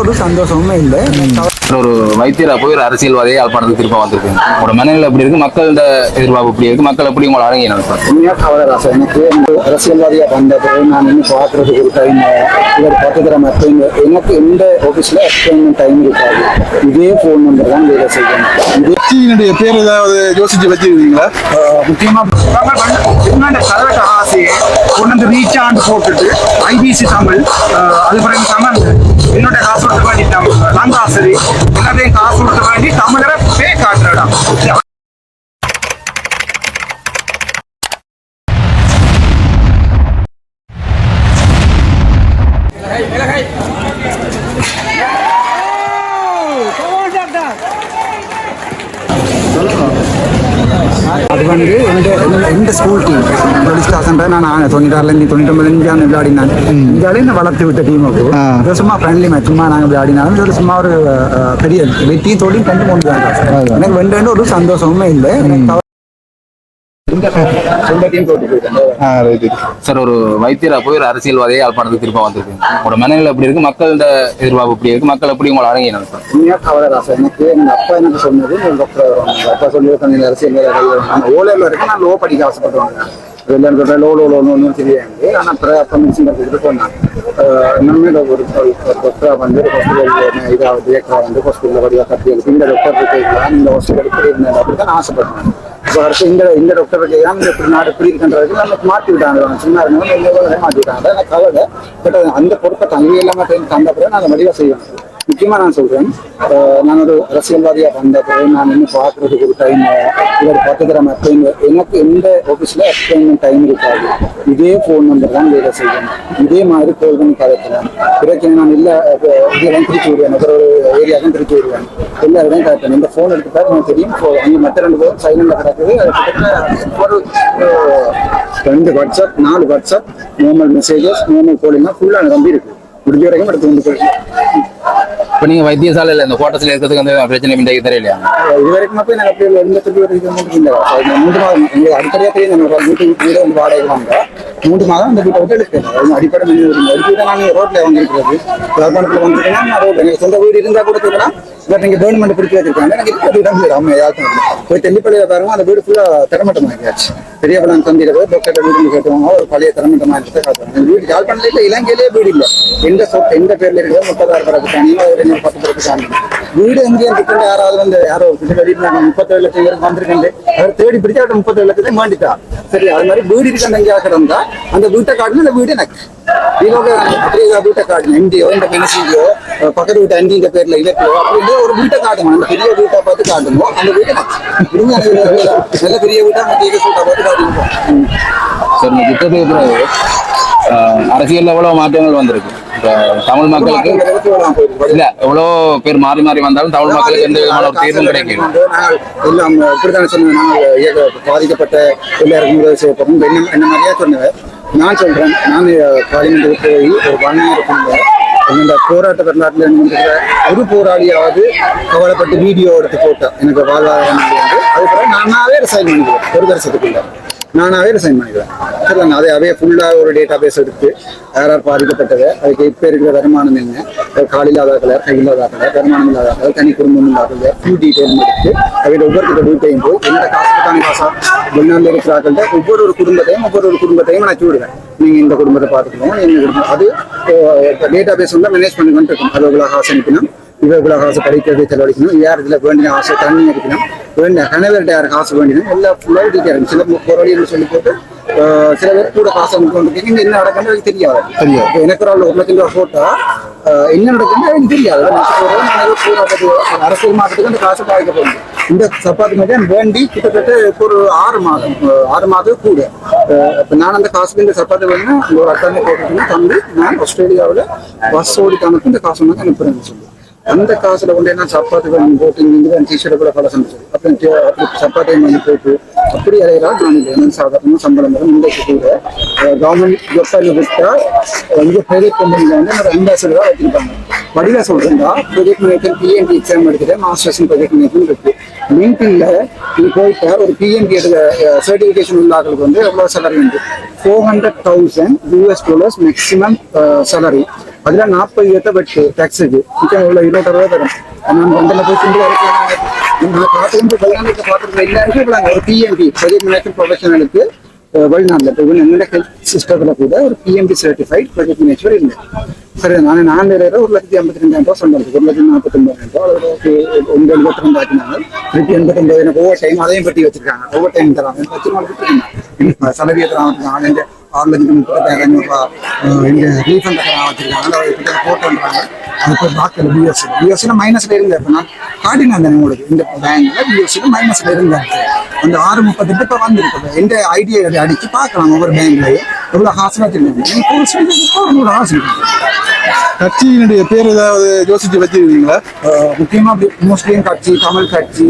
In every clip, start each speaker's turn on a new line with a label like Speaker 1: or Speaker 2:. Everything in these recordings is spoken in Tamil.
Speaker 1: ஒரு சந்தோஷமுமே இல்லை.
Speaker 2: ஒரு வைத்தியரா போய் ஒரு அரசியல்வாதியை யாழ்ப்பாணத்துக்கு திரும்ப வந்திருக்கீங்க. உங்களோட மனநிலை எப்படி இருக்கு? மக்களோட எதிர்பார்ப்பு எப்படி இருக்கு? மக்கள் எப்படி உங்களை அடங்கி நடப்பாங்க
Speaker 1: உண்மையா கவலராசன் எனக்கு இந்த அரசியல்வாதியா வந்த பிறகு நான் இன்னும் பார்க்கறதுக்கு ஒரு டைம் இவர் பார்த்துக்கிற மட்டும் எனக்கு எந்த ஆஃபீஸில் எக்ஸ்பிளைன்மெண்ட் டைம் இருக்காது. இதே ஃபோன் நம்பர் தான் வேலை செய்யணும்
Speaker 3: கட்சியினுடைய பேர் ஏதாவது யோசிச்சு வச்சிருக்கீங்களா?
Speaker 1: முக்கியமா
Speaker 4: என்னோட கலவட்ட ஆசையை கொண்டு வந்து ரீச் ஆண்டு போட்டுட்டு ஐபிசி தமிழ் அது பிறகு தமிழ். என்னோட காசு கொடுக்க வேண்டி தமிழ் லங்காசரி எல்லாத்தையும் காசு கொடுக்க வேண்டி தமிழரை பே காட்டுறடா.
Speaker 1: சொல்லுங்க வந்து எந்த எந்த- ஸ்கூல் டீம் போலீஸ் ஸ்டாஷன் நான் தொண்ணூத்தாறுலேருந்து தொண்ணூத்தொம்பதுலேருந்து விளையாடினான் இந்தியாவிலே இந்த வளர்த்து விட்ட டீமுக்கு இது சும்மா ஃப்ரெண்ட்லி மேட்ச் சும்மா நாங்கள் விளையாடினாலும் இது சும்மா ஒரு பெரிய வெற்றியும் தோல்வியும் கண்டு கொண்டு எனக்கு வெண்டு ஒரு சந்தோஷமுமே இல்லை.
Speaker 2: சார் ஒரு வைத்தியரா போய் ஒரு அரசியல்வாதியை யாழ்ப்பாணத்துக்கு திரும்ப வந்திருக்கீங்க. உங்களோட மனநிலை எப்படி இருக்கு? மக்களோட எதிர்பார்ப்பு எப்படி இருக்கு? மக்கள் எப்படி உங்களை அடங்கி நடப்பாங்க
Speaker 1: உண்மையா கவலராசன் எனக்கு எங்க அப்பா எனக்கு சொன்னது எங்க டாக்டர் அப்பா சொல்லி அரசியல் ஓலையில் வரைக்கும் நான் லோ படிக்க ஆசைப்படுவாங்க வெளில சொல்றேன் லோ லோ லோன்னு ஒன்றும் தெரியாது ஆனால் அப்புறம் அப்பா மெடிசன் எடுத்துக்கிட்டு போனான் நம்ம ஒரு டாக்டரா வந்து ஹாஸ்பிட்டல் இதாக டிரெக்டரா வந்து ஹாஸ்பிட்டலில் படிவா கட்டி இந்த டாக்டர் இருக்கலாம் இந்த ஹாஸ்பிட்டல் இப்படி இருந்தேன் அப்படி தான் ஆசைப்பட்டேன். இப்போ அடுத்து இந்த இந்த டாக்டர் இருக்கையா இந்த இப்படி நாடு இப்படி இருக்குன்றதுக்கு நம்ம மாற்றி விட்டாங்க? சின்ன இருந்தவங்க எங்க மாற்றி விட்டாங்க. கவலை. பட் அந்த பொறுப்பை தங்கி இல்லாமல் தந்த பிறகு நான் அதை செய்வோம் முக்கியமாக நான் சொல்கிறேன் நான் ஒரு அரசியல்வாதியாக வந்த பிறகு நான் இன்னும் பார்க்கறதுக்கு ஒரு டைம் இவர் பார்த்துக்கிற டைம் எனக்கு எந்த ஆஃபீஸில் எக்ஸ்பிளைன்மெண்ட் டைம் இருக்காது. இதே ஃபோன் நம்பர் தான் வேலை செய்யணும் இதே மாதிரி கோல் பண்ணி கதைக்கிறேன் பிறகு நான் இல்லை இதெல்லாம் திருச்சி விடுவேன் ஒரு ஏரியாவுக்கும் திருச்சி விடுவேன் எல்லா இடம் கரெக்டாக இந்த ஃபோன் எடுத்துட்டா எனக்கு தெரியும். இப்போ அங்கே மற்ற ரெண்டு பேரும் சைலண்டில் கிடக்குது. அது கிட்டத்தட்ட ஒரு ரெண்டு வாட்ஸ்அப் நாலு வாட்ஸ்அப் நார்மல் மெசேஜஸ் நார்மல் கோலிங்னா ஃபுல்லாக நம்பி இருக்கு. முடிஞ்ச வரைக்கும் எடுத்து வந்து போயிருக்கு
Speaker 2: இப்ப நீங்க வைத்தியசாலையில இந்த கோட்டத்தில் இருக்கிறதுக்கு அந்த பிரச்சனை இன்றைக்கு தெரியலையா?
Speaker 1: இது வரைக்கும் போய் நாங்கள் அப்படியே எந்த திருப்பி வரைக்கும் மூன்று மூன்று மாதம் எங்களுக்கு அடிப்படையாக தெரியும் நம்ம வீட்டு வீடு வந்து வாடகை வாங்க. மூன்று மாதம் அந்த வீட்டை விட்டு எடுக்கிறேன் அது அடிப்படை மனித உரிமை தான் நான் ரோட்ல வாங்கியிருக்கிறது. யாழ்ப்பாணத்தில் வந்திருக்கேன்னா நான் ரோட்ல எனக்கு சொந்த வீடு இருந்தால் கூட தூக்கலாம் பட் இங்கே கவர்மெண்ட் பிடிச்சி வச்சிருக்காங்க. எனக்கு இருபது இடம் வீடு அம்மா யாழ்ப்பாணத்தில் போய் தெல்லிப்பள்ளியில் பாருங்க அந்த வீடு ஃபுல்லாக இருக்காச்சு பெரிய படம் தந்தியில் போய் டாக்டர் வீடு கட்டுவாங்க ஒரு பழைய திறமட்டமாக இருக்கிறத காட்டுவாங்க. இந்த வீடு யாழ்ப்பாணத்தில் இல்லை இலங்கையிலே வீடு இல்லை. எந்த சொத்து எந்த பேர்ல இருக்கிற முப்பதாயிரம் பேருக்கு தனியாக ஒரு ரெண்டு பத்து பேருக்கு தாண்டி வீடு எங்கேயும் இருக்கிற யாராவது வந்து யாரோ கிட்ட முப்பத்தேழு லட்சம் பேருக்கு வந்திருக்கேன் அவர் தேடி பிடிச்சா அவர்கிட்ட முப்பத்தேழு லட்சத்தை மாண்டிட்டா சரி அது மாதிரி வீடு இருக்க எங்கேயா கிடந்தா அந்த வீட்டை காட்டுன்னு அந்த வீடு எனக்கு. இவங்க வீட்டை காட்டணும் எங்கேயோ இந்த பென்சிலியோ பக்கத்து வீட்டு அண்டி இந்த பேர்ல இலக்கியோ அப்படின்னு ஒரு வீட்டை காட்டணும். அந்த பெரிய வீட்டை பார்த்து காட்டணும். அந்த வீட்டை நல்ல பெரிய வீட்டா மத்திய வீட்டை பார்த்து காட்டணும்
Speaker 2: சார் இந்த யுத்தத்துக்கு பிறகு ஆஹ், அரசியல்ல எவ்வளவு மாற்றங்கள் வந்திருக்கு? தமிழ் மக்களுக்கு இல்ல எவ்வளவு பேர் மாறி மாறி வந்தாலும் தமிழ் மக்களுக்கு எந்த விதமான ஒரு தீர்வும் கிடைக்கும்
Speaker 1: எல்லாம் நாங்கள் இயக்க- பாதிக்கப்பட்ட எல்லாருக்கும் உதவி செய்ய போறோம். என்ன என்ன மாதிரியா சொன்னவர் நான் சொல்றேன். நான் பார்லிமெண்ட் போய் ஒரு இயர் இருக்குங்க இந்த போராட்ட வரலாற்றில் இருக்கிற ஒரு போராளியாவது கவலைப்பட்டு வீடியோ எடுத்து போட்டேன் எனக்கு வாழ்வாதாரம் வந்து அதுக்கப்புறம் நானாவே சைன் பண்ணிக்கிறேன். ஒரு வருஷத்துக்குள்ள. நானாவே ரிசைன் பண்ணிக்கிறேன். சரிங்க அதை அவையே ஃபுல்லாக ஒரு டேட்டா பேஸ் எடுத்து யார் யார் பாதிக்கப்பட்டது. அதுக்கு இப்போ இருக்கிற வருமானம் என்ன? கால் இல்லாதாக்கள் வருமானம் இல்லாதாக்கள் தனி குடும்பம் இல்லாதவங்க ஃபுல் டீட்டெயிலும் எடுத்து அவையில் ஒவ்வொருத்தர் வீட்டையும் போய் என்னோட காசுக்கான காசா? வெளிநாட்டில் இருக்கிறார்கள்ட்ட ஒவ்வொரு ஒரு குடும்பத்தையும் ஒவ்வொரு ஒரு குடும்பத்தையும் நான் விடுவேன் நீங்கள் இந்த குடும்பத்தை பார்த்துக்கணும் எங்கள் குடும்பம் அது டேட்டா பேஸ் வந்து மேனேஜ் பண்ணி இருக்கும் அது இவ்வளோ காசு அனுப்பினா இவ்வளோ இவ்வளோ காசு படிக்கிறது செலவழிக்கணும். யார் இதில் வேண்டிய ஆசை? தண்ணி அடிக்கணும். வேண்டிய கணவர்கிட்ட யார் காசு வேண்டினோம் எல்லாம் ஃபுல்லாக டீட்டெயில் சில போராளிகள் சொல்லி போட்டு சில பேர் கூட காசு அனுப்பி கொண்டு இங்க என்ன நடக்குன்னு எனக்கு தெரியாது. தெரியாது. எனக்கு ஒரு ஒரு லட்சம் ரூபா போட்டா ஆஹ் என்ன நடக்குன்னு எனக்கு தெரியாது. அரசியல் மாற்றத்துக்கு அந்த காசு பாதிக்க போகுது. இந்த சப்பாத்து மட்டும் வேண்டி கிட்டத்தட்ட ஒரு ஆறு மாதம் ஆறு மாதம் கூட. இப்ப நான் அந்த காசுக்கு இந்த சப்பாத்து வேணும்னா ஒரு அட்டாங்க போட்டுட்டு தந்து நான் ஆஸ்திரேலியாவில் பஸ் ஓடி தனக்கு இந்த காசு வந்து அனுப்புறேன்னு சொல்லி. அந்த காசுல கொண்டு என்ன சப்பாத்து வேணும் போட்டு இங்க டிஷர்ட் கூட பல சமைச்சு அப்படி டி- அப்படி சப்பாத்தையும் வாங்கி போட்டு அப்படி அறையிறா நான் என்ன சாதாரணமாக சம்பளம் வரும் இன்றைக்கு கூட கவர்மெண்ட் ஜொப்பாயில் விட்டா இங்கே பெரிய கம்பெனியில் வந்து ஒரு அம்பாசிடராக வச்சிருப்பாங்க. வடிவா சொல்றேன்டா project manager P N D exam எடுக்கிறேன் மாஸ்டர்ஸ் ப்ரொஜெக்ட் மேனேஜ்மெண்ட் இருக்கு. லிங்க்டின்ல நீ போயிட்ட ஒரு பிஎன்டி எடுக்க சர்டிஃபிகேஷன் உள்ளாக்களுக்கு வந்து எவ்வளோ சேலரி உண்டு? Four hundred thousand US dollars maximum salary அதில் நாற்பது வீதத்தை வெட்டு டாக்ஸுக்கு மிச்சம் உள்ள இருநூறு ரூபா தரும். நான் வண்டியில் போய் சிம்பிள் வரைக்கும் பார்த்துக்கிட்டு வந்து வெளிநாட்டு பார்த்துருக்க எல்லாருக்கும் இப்போ நாங்கள் ஒரு பிஎம்பி ப்ரொஜெக்ட் மேனேஜ்மெண்ட் ப்ரொஃபஷனலுக்கு வெளிநாட்டில் இப்போ என்னோட ஹெல்த் சிஸ்டத்தில் கூட ஒரு பிஎம்பி சர்டிஃபைட் ப்ரொஜெக்ட் மேனேஜர் இல்லை சரி நான் நான் வேற ஒரு லட்சத்தி ஐம்பத்தி ரெண்டாயிரம் ரூபாய் சொன்னது ஒரு லட்சத்தி நாற்பத்தொம்பதாயிரம் ரூபாய். ஒன்று எழுபத்தி ரெண்டு ஆக்கினாங்க திருப்பி எண்பத்தி ஒன்பது எனக்கு ஒவ்வொரு டைம் அதையும் பற்றி வச்சிருக்காங்க. ஒவ்வொரு டைம் தராங்க. பத்து நாள் சலவியை தராங்க. இந்த ஆறு லட்சத்தி ஐநூறு ரூபாய் ரீஃபண்ட் தரான் வச்சிருக்காங்க அதை கிட்ட போட்டுன்றாங்க அது போய் பார்க்கல பிஎஸ்சி பிஎஸ்சியில் மைனஸ்ல இருந்தேன் இப்போ நான் காட்டினேன் தானே உங்களுக்கு இந்த பேங்க்ல பிஎஸ்சியில் மைனஸ்ல இருந்தேன் அந்த ஆறு முப்பத்தெட்டு இப்போ வந்திருக்கு எந்த ஐடியா அடிச்சு பார்க்கலாம் ஒவ்வொரு பேங்க்லயும் எவ்வளோ ஹாசல் வச்சிருக்கேன் ஹாசல்
Speaker 3: கட்சியினுடைய பேர் ஏதாவது யோசிச்சு வச்சிருக்கீங்களா?
Speaker 1: முக்கியமா முஸ்லீம் கட்சி தமிழ் கட்சி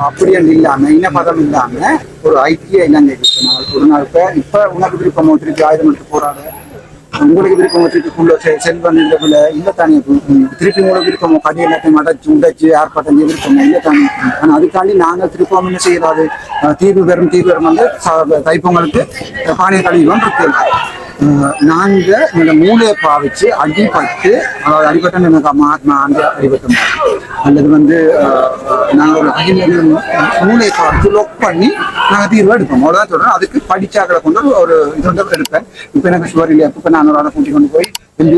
Speaker 1: அப்படியே அப்படின்னு இல்லாம இனப்பதம் இல்லாம ஒரு ஐக்கிய இலங்கை இருக்கு. நாள் ஒரு நாள் இப்ப இப்ப உனக்கு விருப்பம் திருப்பி ஆயுதம் எடுத்து போறாங்க. உங்களுக்கு விருப்பம் திருப்பி செல்வன் இல்ல இல்ல தானே திருப்பி உங்களுக்கு விருப்பமோ கடி எல்லாத்தையும் அடைச்சு உடைச்சு ஆர்ப்பாட்டம் விருப்பமோ இல்ல தானே ஆனா அதுக்காண்டி நாங்கள் திருப்பம் என்ன செய்யறாது? தீர்வு பெறும் தீர்வு பெறும் வந்து தைப்பொங்கலுக்கு பானை கழுவிவோம் இருக்கு அஹ் நாங்க இந்த மூளையை பாவிச்சு அடிபட்டு அதாவது அடிபட்ட எனக்கு மகாத்மா அந்த அடிபட்ட. அல்லது வந்து அஹ், நாங்க ஒரு மூளையை பாவிச்சு லொக் பண்ணி நாங்க தீர்வு எடுப்போம். அவ்வளவுதான் சொல்றோம் அதுக்கு படிச்சாக்களை கொண்டு ஒரு- இது வந்து எடுப்பேன். இப்ப எனக்கு சுவர் இல்லையா? இப்ப நான் ஒரு ஆளை கூட்டி கொண்டு போய்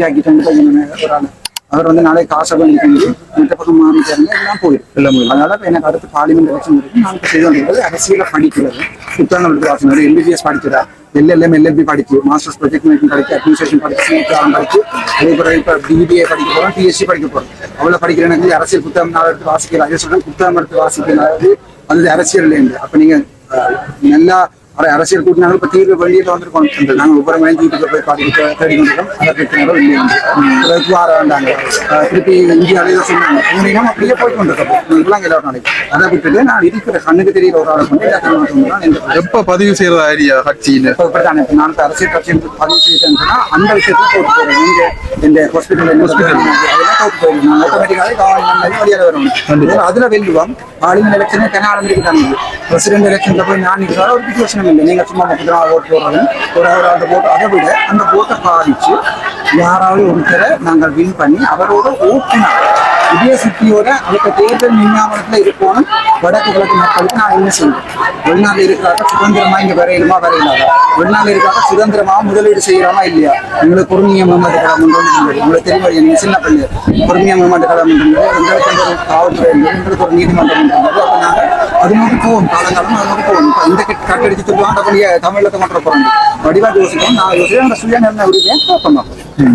Speaker 1: ஆக்கிட்டு வந்து போய் ஒரு ஆள் அவர் வந்து நாளை காசை பண்ணி கொண்டு மற்ற பக்கம் மாறிட்டாருங்க எல்லாம் போயிடும். அதனால இப்ப எனக்கு அடுத்து பார்லிமெண்ட் எலெக்ஷன் இருக்கு. நான் செய்து கொண்டிருக்கிறது அரசியல படிக்கிறது. புத்தகங்கள் வாசனர் எம்பிபிஎஸ் படிக்கிறா எல்எல்எம் எல்எல்பி படிச்சு மாஸ்டர்ஸ் ப்ரொஜெக்ட் மேக்கிங் படிச்சு அட்மினிஸ்ட்ரேஷன் படிச்சு சிஏஆர் படிச்சு அதே பிறகு இப்போ பிபிஏ படிக்க போறோம் பிஎஸ்சி படிக்க போறோம் அவ்வளவு படிக்கிற எனக்கு அரசியல் புத்தகம் நான் எடுத்து வாசிக்கிறேன் அதே சொல்றேன் புத்தகம் எடுத்து வாசிக்கிறது அது அரசியல் இல்லைங்க அப்ப நீங்க நல்லா அரை அரசியல் கூட்டினாலும் இப்ப தீர்வு வெளியில வந்திருக்கோம். நாங்க ஒவ்வொரு மணி வீட்டுக்கு போய் பாடி தேடி கொண்டிருக்கோம் அதை பிரச்சனைகளும் இல்லை பிறகு வார வேண்டாங்க. திருப்பி இந்தியாவிலே இதை சொன்னாங்க. உங்க இனம் அப்படியே போய் கொண்டிருக்கோம் நீங்களாம் எல்லாரும் நாளைக்கு அதை விட்டுட்டு நான் இருக்கிற கண்ணுக்கு தெரியல ஒரு ஆளை கொண்டு எல்லாத்தையும் தான் எந்த
Speaker 3: எப்ப பதிவு செய்யறதா ஐடியா கட்சின்னு?
Speaker 1: இப்ப இப்படித்தானே இப்ப நான் அரசியல் கட்சியில் பதிவு செய்தேன்னா அந்த விஷயத்துல தோற்று போறேன். நீங்க இந்த ஹாஸ்பிட்டல் அதெல்லாம் தோற்று போயிடும். நான் வெளியால வரணும் அதுல வெல்லுவோம். பார்லிமெண்ட் எலெக்ஷனே தென ஆரம்பிக்கிறாங்க பிரசிடென்ட் எலெக்ஷன்ல போய் நான் ஒரு பிரச்சனை இல்லை நீங்க சும்மா முப்பத்தி நாலு ஓட்டு போடுறது ஒரு ஒரு ஆண்டு போட்டு அதை விட அந்த போட்டை பாதிச்சு யாராவது ஒருத்தரை நாங்கள் வின் பண்ணி அவரோட ஓட்டுனார் இதே சுத்தியோட அடுத்த தேர்தல் விஞ்ஞாபனத்துல இருக்கணும் வடக்கு கிழக்கு மக்களுக்கு நான் என்ன செய்வேன் வெளிநாட்டுல இருக்கிறாங்க சுதந்திரமா இங்க வரையிலுமா? வரையிலாதா வெளிநாட்டுல இருக்காங்க சுதந்திரமா முதலீடு செய்யறாமா இல்லையா? எங்களுக்கு பொறுமைய மேம்பாட்டு கலாம் உங்களுக்கு தெரியும் நீங்க சின்ன பள்ளி? பொறுமைய மேம்பாட்டு கலாம் ஒன்று எங்களுக்கு ஒரு காவல்துறை எங்களுக்கு ஒரு நீதிமன்றம் அப்ப நாங்க அது நோக்கி போவோம். காலங்காலம் அது நோக்கி போவோம். இந்த கட்டடிச்சு சொல்லுவாங்க அப்படியே தமிழ்ல மாற்ற போறோம் வடிவா யோசிப்போம். நான் யோசிக்கிறேன் அந்த என்ன நிர்ணய உரிமையை கேட்போம்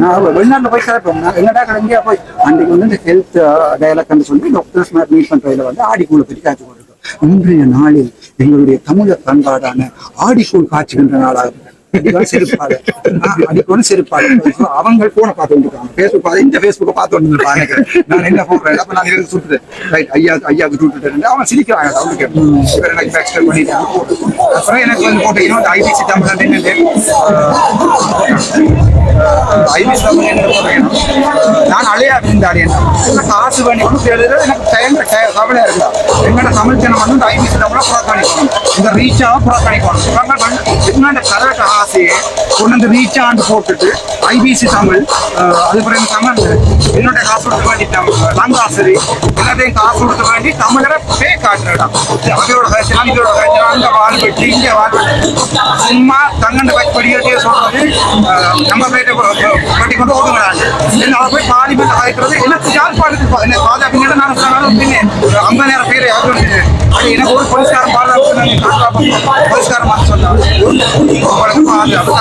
Speaker 1: நான் வெளிநாட்டில் போய் கேட்போம். நான் எங்கடா கிளம்பியா போய்? அன்றைக்கு வந்து இந்த ஹெல்த் டயலாக்னு சொல்லி டாக்டர்ஸ் மீட் பண்ணுறதுல வந்து ஆடிக்கூழை பற்றி காட்சி கொண்டிருக்கோம். இன்றைய நாளில் எங்களுடைய தமிழர் பண்பாடான ஆடிக்கூழ் காய்ச்சுகின்ற நாளாகும். அடிக்கோன் செருப்பாடு So, அவங்க போனை பார்த்து வந்துருக்காங்க பேஸ்புக் பார்த்து இந்த பேஸ்புக்கை பார்த்து வந்துருப்பாங்க நான் என்ன போடுறேன் அப்ப நான் இருந்து சுட்டுட்டேன் ரைட் ஐயா ஐயாவுக்கு சுட்டுட்டேன் அவன் சிரிக்கிறாங்க அவனுக்கு இவர் எனக்கு பேக்ஸ்டர் அப்புறம் எனக்கு வந்து போட்டு இன்னும் ஐபிசி நான் அழையா இருந்தாடி என்ன? காசு பண்ணி ஒன்று எழுதுறது எனக்கு டைம் கவலையா இருக்கா எங்கட தமிழ் ஜனம் வந்து ஐபி ஐபிசி புறக்கணிக்கணும். இந்த ரீச்சாக புறக்கணிக்கணும். இவங்க வந்து ஆசையை கொண்டு வந்து ரீச்சாண்டு போட்டுட்டு ஐபிசி தமிழ் அதுக்கப்புறம் தமிழ்? என்னுடைய காசு கொடுக்க வேண்டி தமிழ் லங்காசரி எல்லாத்தையும் காசு கொடுக்க வேண்டி தமிழரை பே காட்டுறடா அவையோட கட்சினா இதோட கட்சினா அங்க வாழ் வெட்டி இங்க வாழ் சும்மா தங்கண்ட வச்சு படிக்கிறதே சொல்றது நம்ம பேட்டை பட்டி கொண்டு ஓடுங்கிறாங்க என்ன போய் பார்லிமெண்ட் அழைக்கிறது எனக்கு யாழ்ப்பாணத்துக்கு என்ன பாஜக நான் சொன்னாலும் ஒரு ஐம்பது நேரம் பேர் யாரும் அது எனக்கு ஒரு போலீஸ்காரன் பாதுகாப்பு போலீஸ்காரன் மாற்ற சொன்னாங்க பாதுகாப்பு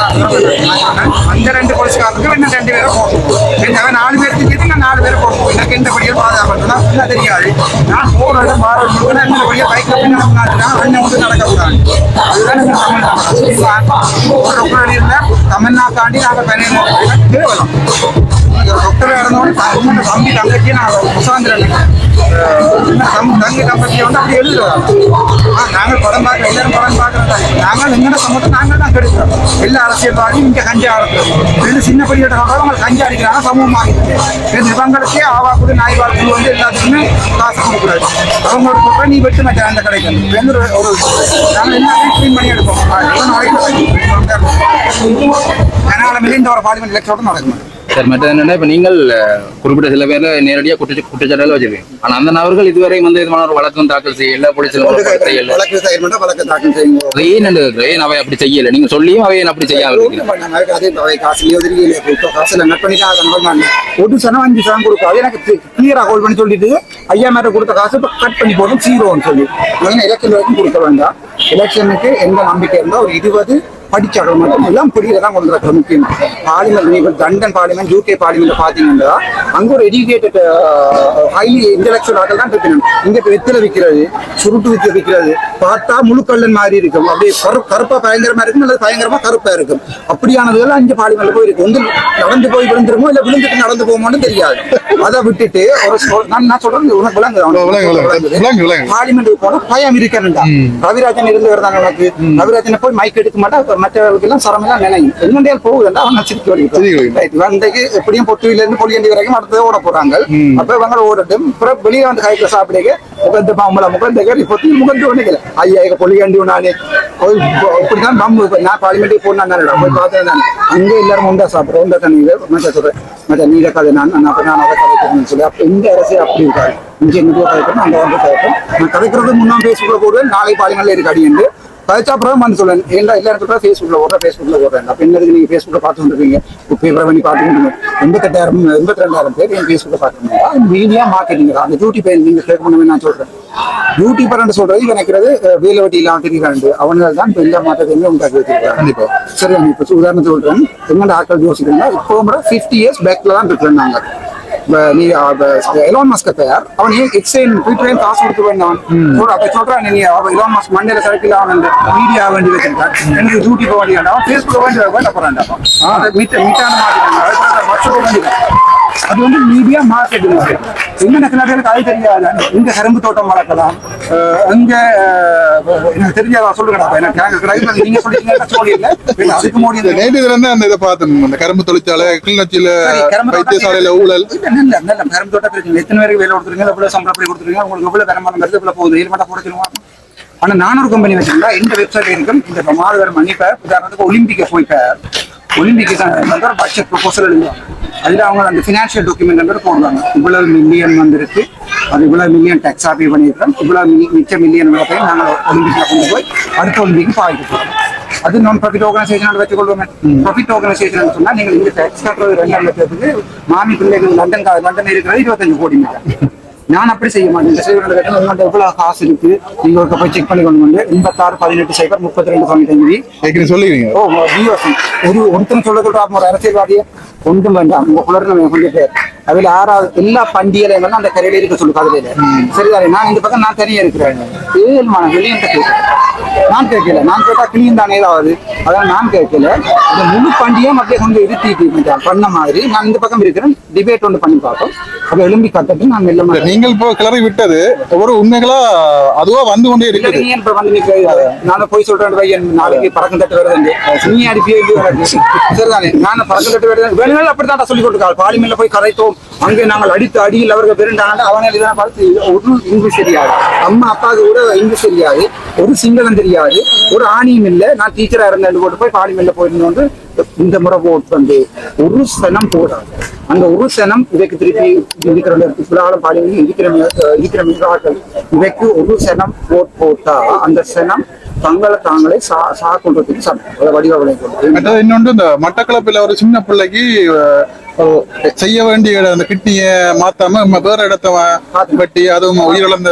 Speaker 1: அந்த ரெண்டு போலீஸ்காரனுக்கு இன்னும் ரெண்டு பேரும் போகணும் எங்க நாலு பேருக்கு கேட்டு நான் நாலு பேரை போகணும் எனக்கு எந்த படியும் பாதுகாப்பு தான் தெரியாது. நான் போற இடம் மாற எந்த படியும் அண்ணன் வந்து நடக்கக்கூடாது அதுதான் தமிழ்நாட்டாண்டி நாங்கள் பயணம் தேவலாம் டாக்டர் இருந்தவொடனே உங்களோட தம்பி தங்கச்சியை நான் உசாந்திரன் தம்பி தங்கி தங்கச்சி வந்து அப்படி எழுதுறோம் ஆ நாங்கள் படம் பார்க்க எல்லாரும் படம் பார்க்குறோம் நாங்கள் எங்கட சமூகத்தை நாங்கள் தான் கெடுக்கிறோம். எல்லா அரசியல்வாதியும் இங்கே கஞ்சா ஆடுறோம் ரெண்டு சின்ன படிக்கிட்ட சொல்றாங்க அவங்க கஞ்சா அடிக்கிறாங்க சமூகம் ஆகிட்டு இவங்களுக்கே ஆவா கூட நாய் வாழ்க்கை வந்து எல்லாத்துக்குமே காசு கொடுக்குறாரு. அவங்களோட சொல்ற நீ வெட்டு மச்சா அந்த கடைக்கு. வந்து ஒரு நாங்கள் என்ன க்ளீன் பண்ணி எடுப்போம்? அதனால் மிகுந்த ஒரு பார்லிமெண்ட் எலெக்ஷனோட நடக்கும்
Speaker 2: சார் மற்றது என்னன்னா இப்ப நீங்கள் குறிப்பிட்ட சில பேர்ல நேரடியா குற்ற குற்றச்சாட்டுகள் வச்சிருக்கீங்க. ஆனா அந்த நபர்கள் இதுவரை வந்து இதுமான ஒரு வழக்கம் தாக்கல் செய்யல போலீஸ்ல செய்யல.
Speaker 1: வழக்கு செயல்பட வழக்கு தாக்கல்
Speaker 2: அது ஏன் அவை அப்படி செய்யல? நீங்க சொல்லியும் அவை அப்படி செய்யாம
Speaker 1: அதே அவை இப்போ காசுல நட் பண்ணி தான் அதை நம்ப மாட்டேன். ஒரு சனம் அஞ்சு சனம் கொடுக்காது எனக்கு கிளியரா ஹோல்ட் பண்ணி சொல்லிட்டு ஐயா மேல கொடுத்த காசு இப்போ கட் பண்ணி போதும் ஜீரோன்னு சொல்லி. எலெக்ஷன் வரைக்கும் கொடுக்க வேண்டாம். எலெக்ஷனுக்கு எந்த நம்பிக்கை இருந்தால் ஒரு இருபது படிச்சவர்கள் மட்டும் எல்லாம் புரியதான் கொண்டு வரது முக்கியம். பார்லிமெண்ட் நீங்கள் லண்டன் பார்லிமெண்ட் யூகே பார்லிமெண்ட் பார்த்தீங்கன்னா அங்க ஒரு எஜுகேட்டட் ஹைலி இன்டெலக்சுவல் ஆட்கள் தான் இருக்கணும் இங்க இப்ப வெத்தில விற்கிறது சுருட்டு வித்து விற்கிறது பார்த்தா முழுக்கல்லன் மாதிரி இருக்கும். அப்படியே கரு கருப்பா பயங்கரமா இருக்கும் அல்லது பயங்கரமா கருப்பா இருக்கும். அப்படியானதுலாம் அஞ்சு பார்லிமெண்ட்ல போயிருக்கு. வந்து நடந்து போய் விழுந்துருமோ இல்ல விழுந்துட்டு நடந்து போகுமோன்னு தெரியாது. அதை விட்டுட்டு ஒரு நான் நான் சொல்றது உனக்கு விளங்குது. பார்லிமெண்ட் போனா பயம் இருக்கணும்டா. ரவிராஜன் இருந்து வருதாங்க உனக்கு. ரவிராஜனை போய் மைக் எடுக்க மாட்டா? மற்றவர்களுக்கு எல்லாம் சரம் எல்லாம் நினையும் என்னண்டே போகுதுண்டா அவன் சிரிக்க வரைக்கும் வந்தைக்கு எப்படியும் பொட்டுவில இருந்து பொலியண்டி வரைக்கும் அடுத்தது ஓட போறாங்க. அப்ப இவங்க ஓடட்டும். அப்புறம் வெளியே வந்து கைக்குள்ள சாப்பிடுங்க. முகந்து பாம்பல முகந்த கேட்டு பொத்தி முகந்து ஒண்ணுக்கல ஐயா எங்க பொலியண்டி நானே இப்போ இப்படிதான் பம்பு இப்ப நான் பார்லிமெண்ட்டுக்கு போனா போய் பார்த்தேன் நான் அங்கே எல்லாரும் உண்டா சாப்பிடுறோம். உண்டா தண்ணி மற்ற சொல்றேன் மற்ற நீங்க கதை நான் நான் அப்ப நான் அதை கதைக்கணும்னு சொல்லி. அப்ப இந்த அரசு அப்படி இருக்காரு. இங்க எங்க கதைக்கணும் அங்க வந்து கதைக்கும் நான் கதைக்கிறது முன்னாள் பேஸ்புக்ல போடுவேன் நாளை பார்லிமெண்ட்ல இருக்கு அடிண்டு கதைச்சா அப்புறம் வந்து சொல்லுவேன் ஏன்டா எல்லாரும் சொல்றா ஃபேஸ்புக்ல ஓடுற ஃபேஸ்புக்ல ஓடுறேன் அப்ப என்னதுக்கு நீங்க ஃபேஸ்புக்ல பார்த்து வந்துருக்கீங்க பேப்பரை பண்ணி பார்த்துட்டு எண்பத்தெட்டாயிரம் எண்பத்தி ரெண்டாயிரம் பேர் என் ஃபேஸ்புக்ல பார்த்துருந்தீங்க மீடியா மார்க்கெட்டிங் அந்த டியூட்டி பேர் நீங்க கேட்க பண்ணுவேன் நான் சொல்றேன். டியூட்டி பரண்டு சொல்றது நினைக்கிறது வேலை வட்டி இல்லாம தெரியுறாண்டு அவனால் தான் இப்ப எல்லா மாற்றத்தையுமே உண்டாக்கி வச்சிருக்காங்க.
Speaker 3: கண்டிப்பா.
Speaker 1: சரி இப்போ உதாரணத்துக்கு சொல்றேன். எங்கட ஆட்கள் யோசிக்கிறீங்கன்னா இப்போ கூட ஃபிஃப்டி இயர்ஸ் பேக்ல தான் இருக்கிறேன் நாங்க. இப்ப நீ எலான் மஸ்க பெயர் அவன் ஏன் எக்ஸ்சேஞ்ச் ட்விட்டரையும் காசு கொடுத்து வேண்டாம் அப்ப சொல்றான் நீ அவன் எலான் மஸ்க் மண்டையில சர்க்கிள் அவன் மீடியா வேண்டி வச்சிருக்கான் எனக்கு டியூட்டி போக வேண்டிய வேண்டாம் ஃபேஸ்புக் வேண்டி மீட்டான மாட்டிட்டாங்க வருஷம் அது வந்து மீடியா மார்க்கெட்டிங் என்னென்ன சில பேருக்கு அது தெரியாது. இங்க கரும்பு தோட்டம் வளர்க்கலாம். அஹ், எனக்கு தெரியாதா சொல்லுங்கடா எனக்கு நீங்க சொல்லிட்டீங்கன்னா அதுக்கு மோடி
Speaker 3: இந்த நேற்று இதுல இருந்து அந்த இதை பார்த்தேன். அந்த கரும்பு தொழிற்சாலை கிளிநொச்சியில வைத்தியசாலையில ஊழல்.
Speaker 1: இல்ல, நல்ல கரும்பு தோட்டம் இருக்கு எத்தனை பேருக்கு வேலை கொடுத்துருங்க எவ்வளவு சம்பளம் கொடுத்துருங்க உங்களுக்கு எவ்வளவு வருமானம் வருது? எவ்வளவு போகுது? இது மட்டும் போட சொல்லுவாங்க ஆனா நானூறு கம்பெனி வச்சிருந்தா இந்த வெப்சைட் இருக்கும் இந்த மாதவர் மன்னிப்ப உதாரணத்துக்கு ஒலிம்பிக்க போயிட்டார் ஒலிம்பிக்கு தான் பட்ஜெட் ப்ரொபோசல் எழுதுவாங்க. அதுல அவங்க அந்த ஃபினான்ஷியல் டாக்குமெண்ட் போடுவாங்க. இவ்வளவு மில்லியன் வந்திருக்கு. அது இவ்வளவு மில்லியன் டேக்ஸ் பே பண்ணியிருக்கோம் இவ்வளவு மிச்ச மில்லியன் போய் நாங்கள் ஒலிம்பிக்ல கொண்டு போய் அடுத்த ஒலிம்பிக்கு பாதிக்க அது நான் ப்ராஃபிட் ஆர்கனைசேஷன் வச்சுக்கொள்வேன் ப்ராஃபிட் ஆர்கனைசேஷன் சொன்னா நீங்கள் இந்த டேக்ஸ் கட்டுறது ரெண்டாம் லட்சத்துக்கு மாமி பிள்ளைகள் லண்டன் லண்டன் இருக்கிறது இருபத்தஞ்சு கோடி மீட்டர் நான் அப்படி செய்ய மாட்டேன். இந்த செய்வனோட கட்டணம் உங்கள்ட்ட எவ்வளவு காசு இருக்கு? நீங்க ஒரு போய் செக் பண்ணி கொண்டு வந்து எண்பத்தாறு பதினெட்டு சைபர் முப்பத்தி ரெண்டு தொண்ணூத்தஞ்சு
Speaker 3: ஏற்கனவே
Speaker 1: ஓ பிஓசி ஒரு ஒருத்தன் சொல்றாங்க ஒரு அரசியல்வாதியை. ஒன்றும் வேண்டாம். உங்க குளர்ல கொஞ்சம் பேர் அதுல ஆறாவது எல்லா பண்டிகையிலும் அந்த கரையில இருக்க சொல்லு கதிரையில சரிதானே நான் இந்த பக்கம் நான் தனியா இருக்கிறேன். ஏழு மன வெளியே நான் கேட்கல. நான் கேட்டா கிளீன் தானே ஏதாவது அதான் நான் கேட்கல. இந்த முழு பண்டிகையும் அப்படியே கொண்டு இருத்தி பண்ண மாதிரி நான் இந்த பக்கம் இருக்கிறேன். டிபேட் ஒன்று பண்ணி பார்ப்போம். அப்ப எலும்பி கட்டட்டு நான் மெல்ல
Speaker 3: இல்ல, நீங்கள் இப்போ கிளறி விட்டது ஒரு உண்மைகளா அதுவா வந்து கொண்டே இருக்குது.
Speaker 1: நீ இப்ப வந்து நிக்கிறது. நானும் போய் சொல்றேன் பையன். நாளைக்கு பறக்கம் தட்டு வருது நீ அடிப்பியே சரிதானே நான் பறக்கம் தட்டு வருது வேணுனாலும் அப்படித்தான் சொல்லி கொடுக்காள் பார்லிமெண்ட்ல போய் கரைத்தோம். அங்கே நாங்கள் அடித்து அடியில் அவர்கள் பெருண்டாண்டு அவங்க இதெல்லாம் பார்த்து ஒரு இங்கிலீஷ் தெரியாது அம்மா அப்பாவுக்கு கூட இங்கிலீஷ் தெரியாது ஒரு சிங்களம் தெரியாது. ஒரு ஆணியும் இல்லை. நான் டீச்சராக இருந்தேன். போட்டு போய் பார்லிமெண்ட்ல போயிருந்து வந்து இந்த முறை போட்டு வந்து ஒரு சனம் போடாது. அந்த ஒரு சனம் இவைக்கு திருப்பி இருக்கிற புலாலம் பார்லிமெண்ட் இருக்கிற இருக்கிற மிகாக்கள் இவைக்கு ஒரு சனம் ஓட் போட்டா அந்த சனம் தங்களை தாங்களே சா சா கொள்றதுக்கு சனம் அதை வடிவ
Speaker 3: மற்றது இன்னொன்று இந்த மட்டக்களப்பில் ஒரு சின்ன பிள்ளைக்கு செய்ய வேண்டிய அந்த கிட்னிய மாத்தாம வேற இடத்த வெட்டி அதுவும் உயிரிழந்த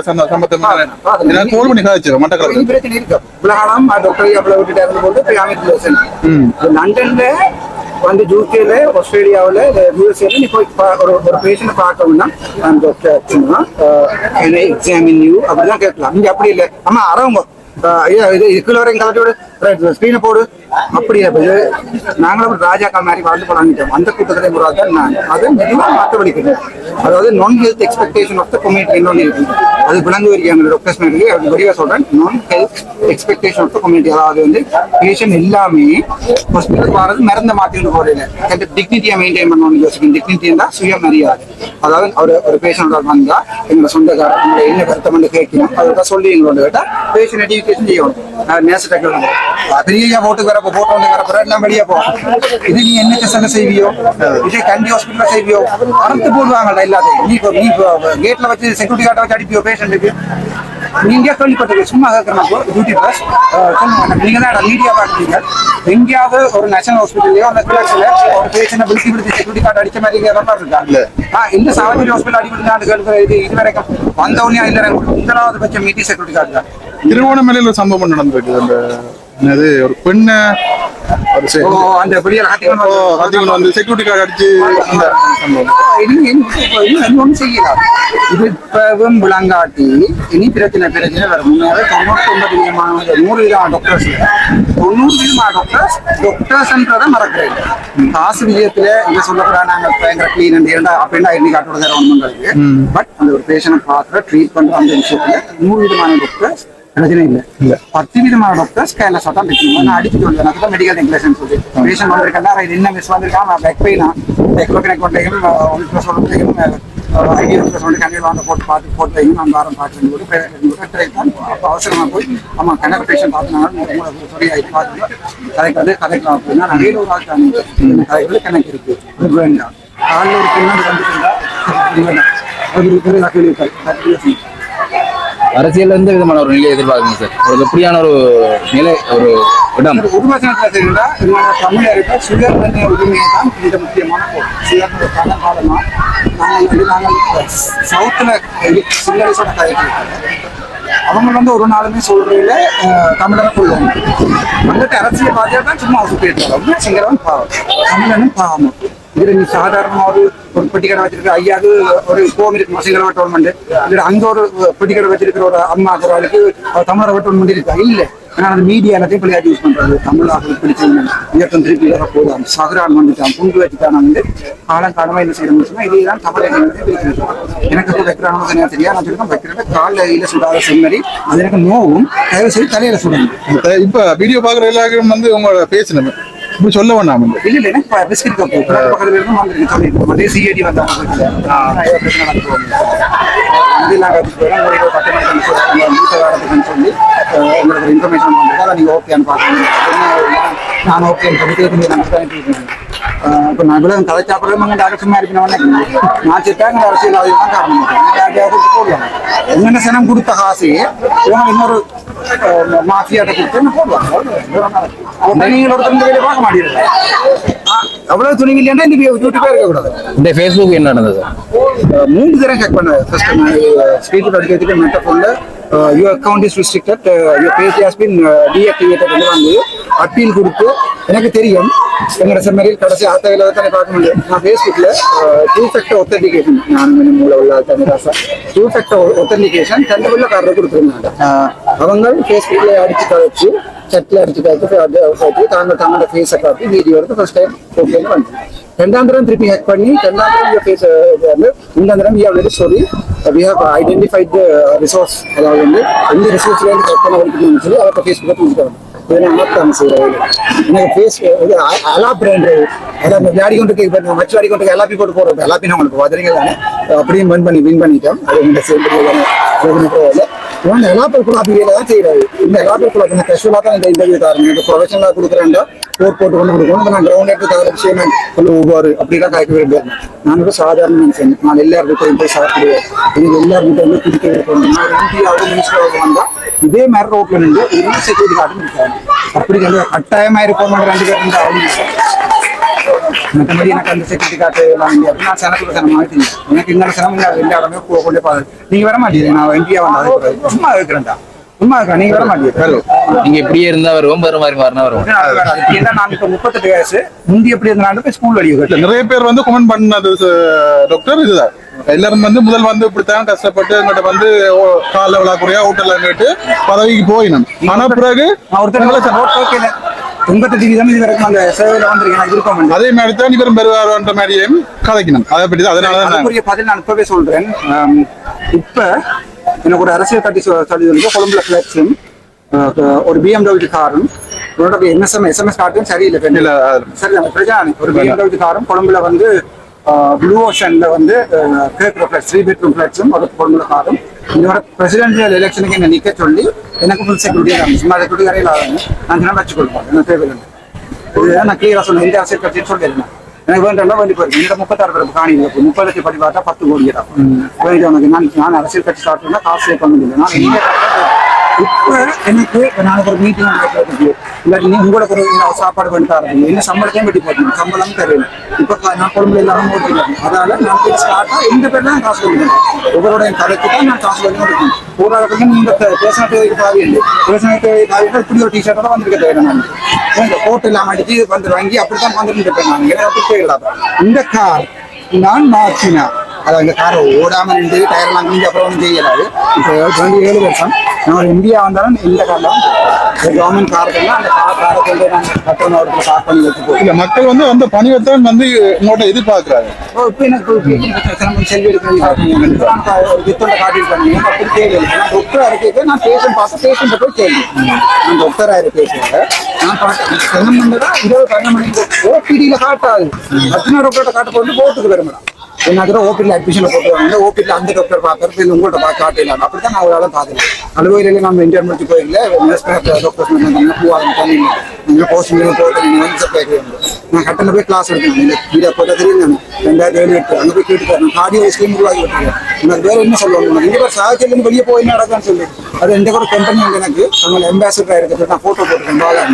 Speaker 3: நான் கோல் பண்ணி காய்ச்சிடும் மட்டக்களப்பு
Speaker 1: பிரச்சனை இருக்கு புலகாலம் டாக்டர் அவ்வளவு விட்டுட்டு இருந்து போட்டு போய் அமைப்பு லண்டன்ல வந்து யூகேல ஆஸ்திரேலியாவில் யூஎஸ்ஏல நீ போய் ஒரு ஒரு பேஷண்ட் பார்க்கணும்னா டாக்டர் எக்ஸாமின் யூ அப்படிதான் கேட்கலாம். இங்க அப்படி இல்லை. ஆமா அரவங்க ஆஹ் ஐயா, இது ஸ்க்ரீனை போடு. அப்படி இது நாங்களும் ஒரு மாதிரி வாழ்ந்து போலாங்கிட்டோம் அந்த கூட்டத்தில் ஒரு தான் நான். அது மெதுவாக மாற்ற கிடையாது அதாவது நான் health expectation of the community என்னொன்று இருக்கு. அது விளங்கு வரிக்காங்க டாக்டர்ஸ் இருக்கு. அது வடிவாக சொல்றேன். நான் health expectation of the community அதாவது வந்து பேஷண்ட் எல்லாமே ஹாஸ்பிட்டல் மறந்த மருந்த மாற்றிட்டு அந்த டிக்னிட்டியை மெயின்டைன் பண்ணணும்னு யோசிக்கணும். டிக்னிட்டி இருந்தால் சுயமரியாதை. அதாவது ஒரு ஒரு பேஷண்ட் வந்தா எங்களை சொந்தக்காரர் என்ன கருத்தம் கேட்கணும். அதை சொல்லி எங்களோட கேட்டால் பேஷண்ட் எஜுகேஷன் செய்யணும். நேச பெரிய போட்டுக்கு வரப்போ போட்டோ ஒன்று வரப்போ நான் வெளியே போ இது நீ என்ன சென்டர் செய்வியோ இதே கண்டி ஹாஸ்பிட்டல் செய்வியோ அறுத்து போடுவாங்கல்ல எல்லாத்தையும் நீ இப்போ- நீ கேட்ல வச்சு செக்யூரிட்டி கார்டை வச்சு அடிப்பியோ பேஷண்ட்டுக்கு நீங்க கேள்விப்பட்டிருக்கீங்க சும்மா கேட்கறப்போ டியூட்டி பிளஸ் சொல்லுங்க நீங்க தான் மீடியா பாக்குறீங்க எங்கேயாவது ஒரு நேஷனல் ஹாஸ்பிட்டல்லையோ அந்த கிளாஸ்ல ஒரு பேஷண்ட் விழுத்தி விழுத்தி செக்யூரிட்டி கார்டு அடிச்ச மாதிரி இங்க வரலாறு இருக்கா ஆ இந்த சாவடி ஹாஸ்பிட்டல் அடிப்பட்டு கேட்கிற இது இது வரைக்கும் வந்த உடனே இல்ல முதலாவது பட்சம் மீட்டி செக்யூரிட்டி கார்டு தான்
Speaker 3: திருவோணமலையில் சம்பவம் நடந்திருக்கு அந்த என்னது ஒரு பெண்ணை
Speaker 1: அந்த பெரிய
Speaker 3: அதிகம் வந்து செக்யூரிட்டி கார்டு அடிச்சு அந்த சம்பவம்
Speaker 1: இனி இனி- இப்ப இனி இன்னொன்னு செய்யலாம் இது இப்பவும் விளங்காட்டி இனி பிரச்சனை பிரச்சனை வரும். முன்னாடி தொண்ணூத்தி ஒன்பது விதமான நூறு விதமான டாக்டர்ஸ் தொண்ணூறு விதமான டாக்டர்ஸ் டாக்டர்ஸ்ன்றதை மறக்கிறேன். காசு விஜயத்துல இங்க சொல்லக்கூடாது நாங்க பயங்கர கிளீன் இரண்டா அப்படின்னா வேற ஒன்றும் கிடையாது பட் அந்த ஒரு பேஷண்ட் பார்க்குற ட்ரீட் பண்ற அந்த விஷயத்துல நூறு விதமான டாக்டர்ஸ் பிரச்சனை இல்லை. பத்து விதமான டாக்டர்ஸ் கேர்லெஸ்ஸாக தான் இருக்கணும் நான் அடிச்சுட்டு வந்தேன் எனக்கு மெடிக்கல் நெக்லேஷன் சொல்லி பேஷண்ட் வந்திருக்கா இது என்ன மிஸ் வந்திருக்கான் நான் பேக் பெயினா எக்லோ கனெக்ட் பண்ணுறேன் ஒன்று சொல்லுறேன் ஐடியா சொல்லி கண்ணில் வாங்க போட்டு பார்த்து போட்டு நான் வாரம் பார்த்து அப்போ அவசரமாக போய் ஆமா கணக்கு பேஷண்ட் பார்த்துனாங்க சொல்லி ஆகிட்டு பார்த்து கதைக்கிறது கதைக்கலாம் அப்படின்னா நிறைய ஒரு ஆள் தான் கதைக்கிறது கணக்கு இருக்கு. வேண்டாம். காலையில் ஒரு பின்னாடி வந்துருந்தா அது இருக்கிறது
Speaker 2: அரசியல் எந்த விதமான ஒரு நிலையை எதிர்பார்க்குங்க சார். ஒரு எப்படியான ஒரு நிலை ஒரு இடம்.
Speaker 1: ஒரு உருவாசனத்தில் தெரிந்தா என்னோட தமிழருக்கு சுகர் உரிமையை தான் மிக முக்கியமான போகும் சுகர் காலம் காலமா நாங்கள் வந்து நாங்கள் சவுத்தில் சிங்களேசோட கதைகள். அவங்க வந்து ஒரு நாளுமே சொல்றதுல தமிழரை கொள்ளுவாங்க. வந்துட்டு அரசியல் பாதியா தான் சும்மா சுற்றிட்டு சிங்களவன் பாவம். தமிழனும் பாவம். இதுல நீ சாதாரண ஒரு ஒரு பெட்டிக்கடை வச்சிருக்க ஐயாவது ஒரு ஹோம் இருக்கு மசிகரவா டோர்மெண்ட் இல்ல அங்க ஒரு பெட்டிக்கடை வச்சிருக்கிற ஒரு அம்மா அவர்களுக்கு தமிழர் டோர்மெண்ட் இருக்கா? இல்ல. ஆனா அந்த மீடியா எல்லாத்தையும் பிள்ளையாட்டி யூஸ் பண்றது தமிழாக பிடிச்சவங்க இயக்கம் திருப்பி வர போதும் சகரான் வந்துட்டான். புண்டு வச்சுட்டான் வந்து காலம் காலமா என்ன செய்யணும்னு இதே தான் தமிழ் எனக்கு இப்போ வைக்கிறாங்க எனக்கு தெரியாது. நான் சொல்லிருக்கேன் வைக்கிறத காலில் கையில சுடாத செம்மறி அது எனக்கு நோவும். தயவு செய்து தலையில சுடணும்
Speaker 3: இப்ப வீடியோ பாக்குற எல்லாருக்கும் வந்து உங்களோட பேசணும். இப்படி சொல்ல வேண்டாம்
Speaker 1: இல்ல இல்ல எனக்கு பிஸ்கட் கப்பு பக்கத்துல இருந்து வந்துருக்கு அதே சிஐடி வந்தாங்க நாங்கள் சொல்லி உங்களுக்கு ஒரு இன்ஃபர்மேஷன் பண்ணுறோம் அதை நீங்கள் ஓகேன்னு பாக்கணும் நான் ஓகேன்னு சொல்லி கேட்டு நான் அனுப்பிட்டு இப்போ நான் இவ்வளோ கதைச்சாப்பிட்றது மங்க டாக்டர் சும்மா இருக்கணும். நான் சிட்டாங்க அரசியல் அதுதான் காரணம். போடுவாங்க என்னென்ன சனம் கொடுத்த காசு இவங்க இன்னொரு மாஃபியாட்ட கொடுத்து போடுவாங்க நீங்கள் ஒருத்தர் வெளியே பார்க்க மாட்டேங்கிறீங்க அவ்வளவு துணிவு இல்லையா இந்த யூடியூபே இருக்கக்கூடாது.
Speaker 2: இந்த ஃபேஸ்புக் என்ன நடந்தது?
Speaker 1: மூணு தடவை ஹேக் பண்ண ஃபர்ஸ்ட் படிக்க வச்சுட்டு மெட்ட ஃபோனில் your account is restricted your page has been deactivated வந்து அப்பீல் கொடுத்து எனக்கு தெரியும். எங்களோட செம்மரியில் கடைசி ஆத்தவையில் தானே பார்க்க முடியும். நான் ஃபேஸ்புக்கில் டூ ஃபேக்டர் ஒத்தன்டிகேஷன் நான் மூல உள்ள தனிராசா டூ ஃபேக்டர் ஒத்தன்டிகேஷன் ரெண்டு கார்டு கொடுத்துருந்தாங்க. அவங்க ஃபேஸ்புக்கில் அடிச்சு கழிச்சு சட்டில் அடிச்சு கழிச்சு அது வச்சு தாங்க தங்களோட ஃபேஸை காட்டி வீடியோ எடுத்து ஃபர்ஸ்ட் டைம் ஓகேன்னு வந்து ரெண்டாம் தரம் திருப்பி ஹேக் பண்ணி ரெண்டாம் தரம் இந்த ஃபேஸ் வந்து ரெண்டாந்திரம் தரம் we are very we have identified the resource அதாவது வந்து அந்த ரிசோர்ஸ்லேருந்து ஹேக் பண்ண வரைக்கும் சொல்லி அவர்கிட்ட ஃபேஸ்புக்கை புரிஞ்சுக்கிறாங்க இதை நான் மாற்றாங்க எனக்கு ஃபேஸ் இது அலா அதான் அந்த விளையாடி கொண்டு மச்சு வாடி கொண்டு எல்லாப்பி போட்டு போடுறது எல்லாப்பி உங்களுக்கு தானே அப்படியும் வின் பண்ணி வின் பண்ணிட்டோம் அது இந்த சேர்ந்து இவன் எல்லாப்பல் குலாபியில தான் செய்யறாரு இந்த எல்லா குலாபி இந்த கேஷுவலா தான் இந்த இன்டர்வியூ தரணும் இந்த ஸ்கோர் போட்டு கொண்டு கொடுக்கணும். நான் கிரவுண்ட் எடுத்து தகவல் விஷயம் சொல்ல ஒவ்வொரு அப்படிலாம் கலக்க விரும்புகிறேன் நான் ஒரு சாதாரண மனுஷன். நான் எல்லாருக்கும் போய் சாப்பிடுவேன். எனக்கு எல்லாருக்கும் வந்து பிடிக்க விருப்பம். நான் எம்பியாவது மினிஸ்டராக வந்தால் இதே மாதிரி ரோட்டில் நின்று இன்னும் செக்யூரிட்டி கார்டு இருக்காங்க அப்படி வந்து கட்டாயமா இருப்போம் ரெண்டு பேர் அவங்க மற்றபடி எனக்கு அந்த செக்யூரிட்டி கார்டு வாங்கி நான் சனத்துல சனமாக தெரியும் எனக்கு இந்த சனம் இல்லை எல்லா இடமே போ- கொண்டு பாரு நீங்க வர மாட்டீங்க. நான் இந்தியா வந்தா சும்மா இருக்கிறேன்டா. சும்மா நீங்க வர மாட்டீங்க.
Speaker 2: நீங்க இப்படியே இருந்தா வருவோம் வேற மாதிரி மாறினா வருவோம்.
Speaker 1: ஏன்னா நான் இப்ப முப்பத்தெட்டு வயசு முந்தி எப்படி இருந்தாலும் போய் ஸ்கூல் வழி
Speaker 3: நிறைய பேர் வந்து கமெண்ட் பண்ணது டாக்டர் இதுதான். எல்லாரும் வந்து முதல் வந்து இப்படித்தான் கஷ்டப்பட்டு எங்கிட்ட வந்து காலைல விழாக்குறையா ஹோட்டல்ல கேட்டு பதவிக்கு போயினோம். ஆனா பிறகு
Speaker 1: ஒருத்தர்
Speaker 3: அதே மாதிரி தான் இவரும் பெறுவாருன்ற மாதிரியும் கதைக்கணும். அதை பற்றி தான் அதனால
Speaker 1: பதில் நான் இப்பவே சொல்றேன். இப்ப எனக்கு ஒரு அரசியல் கட்டி சொல்லி வந்து கொழும்புல ஃபிளக்ஸும் ஒரு பிஎம்டபிள்யூ காரும் உன்னோட என்எஸ்எம் எஸ்எம்எஸ் கார்டும் சரியில்லை சரி பிரஜானி. ஒரு பிஎம்டபிள்யூ காரும் கொழும்புல வந்து ப்ளூ ஓஷன்ல வந்து கேக் ஃபிளட்ஸ் த்ரீ பெட்ரூம் ஃபிளட்ஸும் ஒரு கொழும்புல காரும். இதோட பிரசிடென்சியல் எலெக்ஷனுக்கு என்ன நிக்க சொல்லி எனக்கு ஃபுல் செக்யூரிட்டி தான். சும்மா செக்யூரிட்டி வரையில் நான் தினம் வச்சு கொடுப்பேன் எனக்கு தேவையில்லை. இதுதான் நான் கிளியரா சொன்னேன். இந்த அரசியல் கட்சின்னு சொல்லியிருந்தேன் எனக்கு வேண்டாம் வேண்டி போயிருக்கு. இந்த முப்பத்தாறு பேருக்கு காணி இருக்கு முப்பது லட்சம் படி பார்த்தா பத்து கோடி தான் வேண்டிய உனக்கு நான் நான் அரசியல் கட்சி பண்ணா காசு சேவ் பண்ண முடியல நான் இப்போ எனக்கு இப்ப நாளைக்கு ஒரு மீட்டிங் நடக்கிறதுக்கு இல்லாட்டி நீ உங்களுக்கு ஒரு இந்த சாப்பாடு பண்ணி தரது என்ன சம்பளத்தையும் வெட்டி போட்டணும் சம்பளம் தெரியல. இப்போ நான் குழம்புல இல்லாமல் ஓட்டிக்கிறேன் அதனால நான் போய் ஸ்டார்ட்டாக இந்த பேர் தான் காசு கொடுக்கணும். ஒவ்வொருடைய கதைக்கு தான் நான் காசு பண்ணி கொடுக்கணும் போராட்டத்துக்கு நீங்க பேசின தேவைக்கு பாவி பேசின தேவைக்கு பாவி இப்படி ஒரு டிஷர்ட்டோட வந்திருக்க தேவை நான். இந்த இல்லாமல் இல்லாம அடிச்சு வந்து வாங்கி அப்படித்தான் வந்துட்டு இருப்பேன் நான். எனக்கு அப்படி தேவையில்லாத. இந்த கார் நான் மாற்றினேன் அதாவது இந்த காரை ஓடாம நின்று டயர்லாம் கிழிஞ்சு அப்புறம் ஒன்றும் செய்யலாது இப்போ டுவெண்ட்டி ஏழு வருஷம் நான் ஒரு இந்தியா வந்தாலும் இந்த காரில் கவர்மெண்ட் காருக்கெல்லாம் அந்த கார் காரை கொண்டு நான் கட்டணம் ஒரு கார் பண்ணி வச்சு போய்
Speaker 3: இல்ல மக்கள் வந்து அந்த பணியைத்தான் வந்து உங்கள்கிட்ட எதிர்பார்க்கிறாங்க.
Speaker 1: ஓ, இப்போ எனக்கு செல்வி ஒரு வித்தோட காட்டியிருக்காங்க எனக்கு அப்படி இல்லை நான் டாக்டராக இருக்கேன் நான் பேஷண்ட் பார்த்து பேஷண்ட்டை போய் கேள்வி. நான் டாக்டராக இருக்கேன் நான் பார்த்தேன் சிரமம் பண்ணதா இருபது பன்னெண்டு மணிக்கு ஓபிடியில் காட்டாது. அத்தனை டாக்டர்கிட்ட காட்ட போட்டு போட்டுக்கு வரும் மேடம். என்ன கூட ஓபிடியில் அட்மிஷன் போட்டுருவாங்க ஓபிடியில் அந்த டாக்டர் பார்க்கறது இல்லை உங்கள்கிட்ட பார்க்க காட்டிடலாம் அப்படி தான் நான் அவரால் ஆளும் பார்த்துருக்கேன் அலுவலையில் நம்ம இன்டர் முடிச்சு போயிடல டாக்டர்ஸ் பண்ணாங்க பூவாங்க தண்ணி நீங்கள் போஸ்டிங் போட்டு நீங்கள் வந்து சப்ளை நான் கட்டணம் போய் கிளாஸ் எடுத்தேன். இந்த வீடியோ போட்டோ தெரியும் நான் ரெண்டாயிரத்தி ஏழு எட்டு அங்கே போய் கேட்டு கார்டியோ ஸ்கீம் உருவாக்கி விட்டுருக்கேன். எனக்கு வேற என்ன சொல்லுவாங்க இங்கே பேர் சாகச்சல் வெளியே போய் என்ன நடக்கான்னு சொல்லி. அது எந்த கூட கம்பெனி வந்து எனக்கு. நம்ம அம்பாசிடராக இருக்கிறது நான் ஃபோட்டோ போட்டுருக்கேன் பாலா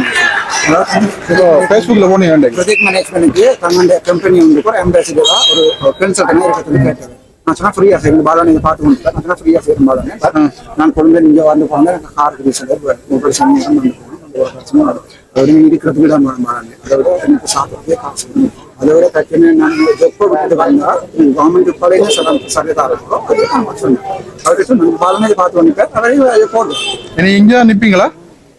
Speaker 3: ஃபேஸ்புக்கில் போனீங்க
Speaker 1: ப்ரொஜெக்ட் மேனேஜ்மெண்ட்டுக்கு தங்களுடைய கம்பெனி வந்து கூட அம்பாசிடரா ஒரு கன்சல்டனாக இருக்கிறது கேட்டது. நான் சொன்னா ஃப்ரீயா செய்யும் பாலா நீங்க பார்த்து கொடுத்தா நான் சொன்னா ஃப்ரீயா செய்யும் பாலா But நான் கொண்டு நீங்க வந்து போங்க எனக்கு காருக்கு ரீசன் மொபைல் சமயம் வந்து போகணும் ஒரு பிரச்சனை அதோட இருக்கிறதுக்கு தான் பாலாங்க அதை விட எனக்கு சாப்பிட்றதே காசு. அதை விட ஜொப்பை விட்டுட்டு வந்தா கவர்மெண்ட் இருக்கும் அதுக்கு நான் சொன்னேன் அவருக்கு சொன்னேன் பாலனை பார்த்து வந்துட்டேன் அவரையும்
Speaker 3: நீங்க இங்கே நிப்பீங்களா?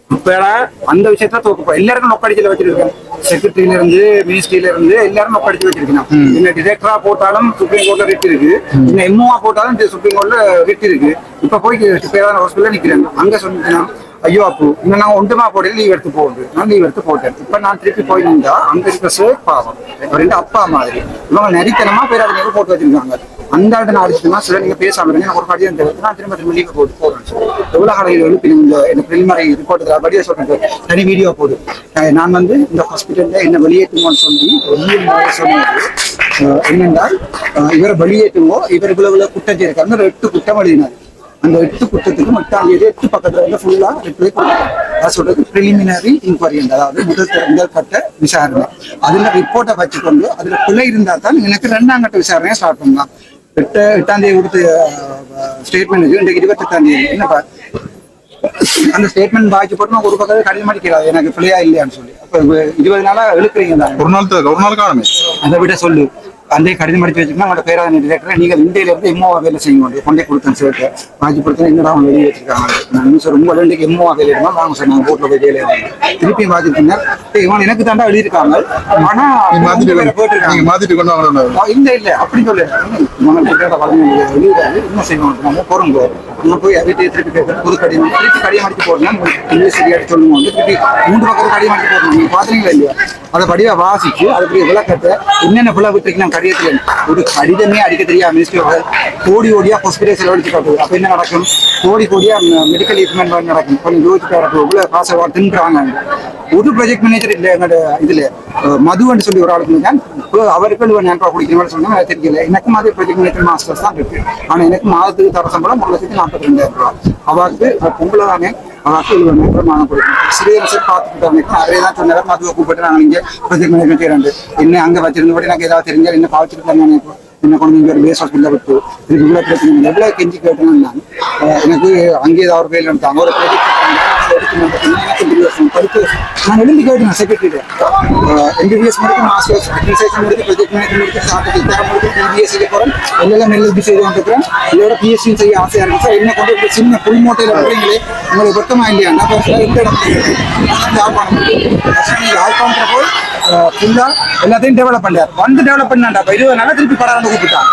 Speaker 1: இப்படா அந்த விஷயத்துல தோக்கு எல்லாருக்கும் நொக்கடிச்சல வச்சிருக்கேன். செக்ரட்டரியில இருந்து மினிஸ்ட்ரியில இருந்து எல்லாரும் நொக்கடிச்சு வச்சிருக்கேன். இன்ன டிரெக்டரா போட்டாலும் சுப்ரீம் கோர்ட்ல ரிட் இருக்கு. இன்னும் எம்ஓவா போட்டாலும் சுப்ரீம் கோர்ட்ல ரிட் இருக்கு. இப்ப போய் பேரான ஹாஸ்பிட்டல் நிக்கிறேன். அங்க சொன்னேன் ஐயோ அப்போ இன்னும் நான் ஒன்றுமா போடல லீவ் எடுத்து போகுது நான் லீவ் எடுத்து போட்டேன். இப்போ நான் திருப்பி போய் நின்றா அங்க இருக்க சோப் பாவம். ரெண்டு அப்பா மாதிரி. இவங்க நெறித்தனமா பேர் அதை போட்டு வச்சிருக்காங்க அந்த ஆள்கிட்ட நான் அடிச்சுனா சில நீங்க பேசாம இருங்க ஒரு கடிதம் தெரிவித்து நான் திரும்ப திரும்ப லீவ் போட்டு போறேன். எவ்வளவு கடையில் எழுப்பி இந்த இந்த பிரிலிமரி ரிப்போர்ட் படிய சொல்றேன். தனி வீடியோ போடு. நான் வந்து இந்த ஹாஸ்பிட்டல்ல என்ன வெளியேற்றுமான்னு சொல்லி ரொம்ப சொன்னது என்னென்றால் இவரை வெளியேற்றுவோம் இவர் இவ்வளவு குற்றம் செய்யிருக்காங்க எட்டு குற்றம் எழுதினார் அந்த எட்டு குற்றத்துக்கு தேதி எட்டு பக்கத்துல வந்து ஃபுல்லா ரிப்ளை கொடுத்தாங்க அது சொல்றது பிரிலிமினரி இன்கொயரி அதாவது முதல் முதல் கட்ட விசாரணை. அதுல ரிப்போர்ட்டை வச்சுக்கொண்டு அதுல பிழை இருந்தா தான் எனக்கு ரெண்டாம் கட்ட விசாரணையை ஸ்டார்ட் பண்ணலாம். எட்டு எட்டாம் தேதி கொடுத்த ஸ்டேட்மெண்ட் இன்றைக்கு இருபத்தெட்டாம் தேதி. என்னப்பா அந்த ஸ்டேட்மெண்ட் பாய்ச்சி போட்டு நான் ஒரு பக்கத்துல கடிதம் அடிக்கிறாது எனக்கு பிள்ளையா இல்லையான்னு சொல்லி. அப்ப இருபது நாளா இழுக்கிறீங்க தான்.
Speaker 3: ஒரு நாள் ஒரு நாள் காணுமே
Speaker 1: அதை விட சொல்லு. அந்த கடிதம் வச்சுக்கோங்க அவங்களோட பேராதனை டிரெக்டர் நீங்கள் இந்தியில இருந்து எம்ஓவா வேலை செய்யுங்க. கொண்டே கொடுத்தேன் வாங்கி கொடுத்தேன் என்னடா அவங்க வெளியே வச்சிருக்காங்க? நான் இன்னும் சொல்ல உங்க ரெண்டுக்கு எம்ஓவா வேலை இருந்தால் வாங்க சொன்னாங்க போட்டில் போய் வேலை திருப்பி வாங்கிட்டு இவன் எனக்கு தாண்டா எழுதியிருக்காங்க. ஆனா
Speaker 3: நீங்க மாத்திட்டு
Speaker 1: வேற போட்டிருக்காங்க.
Speaker 3: மாத்திட்டு கொண்டு வாங்க
Speaker 1: ஆ, இல்ல இல்ல அப்படி சொல்லு உங்களுக்கு கேட்ட பதினஞ்சு எழுதாது என்ன செய்யணும். நம்ம போறோம் நம்ம போய் வீட்டையே திருப்பி கேட்கணும் புது கடிதம் திருப்பி கடிதம் அடிச்சு போடணும் இங்கிலீஷ் சரியாக சொல்லுங்க வந்து திருப்பி மூன்று பக்கம் கடிதம் அடிச்சு போடணும் நீங்க பாத்தீங்களா இல்லையா? அதை படியாக வாசிச்சு அதுக்கு விளக்கத்தை என்னென்ன ஃபுல்லாக விட்டுருக்கீங்க தெரியும் ஒரு கடிதமே அடிக்க தெரியாம மினிஸ்ட்ரி கோடி கோடியாக ஹாஸ்பிட்டல் செலவழிச்சு காட்டுது. அப்போ என்ன நடக்கும்? கோடி கோடியாக மெடிக்கல் ட்ரீட்மெண்ட் நடக்கும். கொஞ்சம் யோசிச்சு வரப்போ இவ்வளோ காசை வா- தின்றாங்க ஒரு ப்ராஜெக்ட் மேனேஜர் இல்லை எங்களோட இதுல அஹ், மதுன்னு சொல்லி ஒரு ஆளுக்கு தான் அவருக்கு ஒரு ஞாபகம் குடிக்கிறவங்க சொன்னாங்க எனக்கு தெரியல எனக்கும் அதே ப்ராஜெக்ட் மேனேஜர் மாஸ்டர்ஸ் தான் இருக்கு. ஆனா எனக்கு மாதத்துக்கு தர சம்பளம் ஒரு லட்சத்தி நாற்பத்தி ரெண்டாயிரம் ரூபாய் அவருக்கு அவ பொம்பளை தானே அவருக்கு எழுபது பிரமாணம் கொடுக்கணும். சிறியரசர் பார்த்துக்கிட்டாங்க அவரே தான் சொன்னார் மதுவை கூப்பிட்டு நாங்கள் இங்கே ப்ராஜெக்ட் மேனேஜ்மெண்ட் செய்யறாங்க என்ன அங்கே வச்சிருந்தபடி நாங்கள் ஏதாவது தெரிஞ்சால் என்ன பாவச்சிருக்காங்க என்ன கொண்டு இங்கே ஒரு பேஸ் ஹாஸ்பிட்டல் விட்டு இதுக்கு இவ்வளவு பிரச்சனை இல்லை. கெஞ்சி கேட்டேன்னு நான் எனக்கு அங்கே ஏதாவது ஒரு பேர் எடுத்தாங்க ஒரு ப்ராஜெக்ட் படித்து நான் எழுந்து கேட்டேன் செக்ரட்டரி எம்பிபிஎஸ் முடித்து மாஸ்டர்ஸ் அட்மினிஸ்ட்ரேஷன் முடித்து ப்ராஜெக்ட் மேனேஜ்மெண்ட் முடித்து ஸ்டார்ட் இத்தரம் முடித்து பிபிஎஸ் செய்ய போறேன் எல்லாம் செய்து கொண்டிருக்கிறேன் இதோட பிஎஸ்சி செய்ய ஆசையா இருக்கு சார் என்ன கொண்டு இப்படி சின்ன புல் மூட்டையில விடுறீங்களே உங்களுக்கு வெட்டமா இல்லையா நான் பேசுறேன் எந்த இடம் யாழ்ப்பாணம் யாழ்ப்பாணத்துல போய் ஃபுல்லா எல்லாத்தையும் டெவலப் பண்ணார் வந்து டெவலப் பண்ணாண்டா இருபது நாளா திருப்பி படம் கூப்பிட்டான்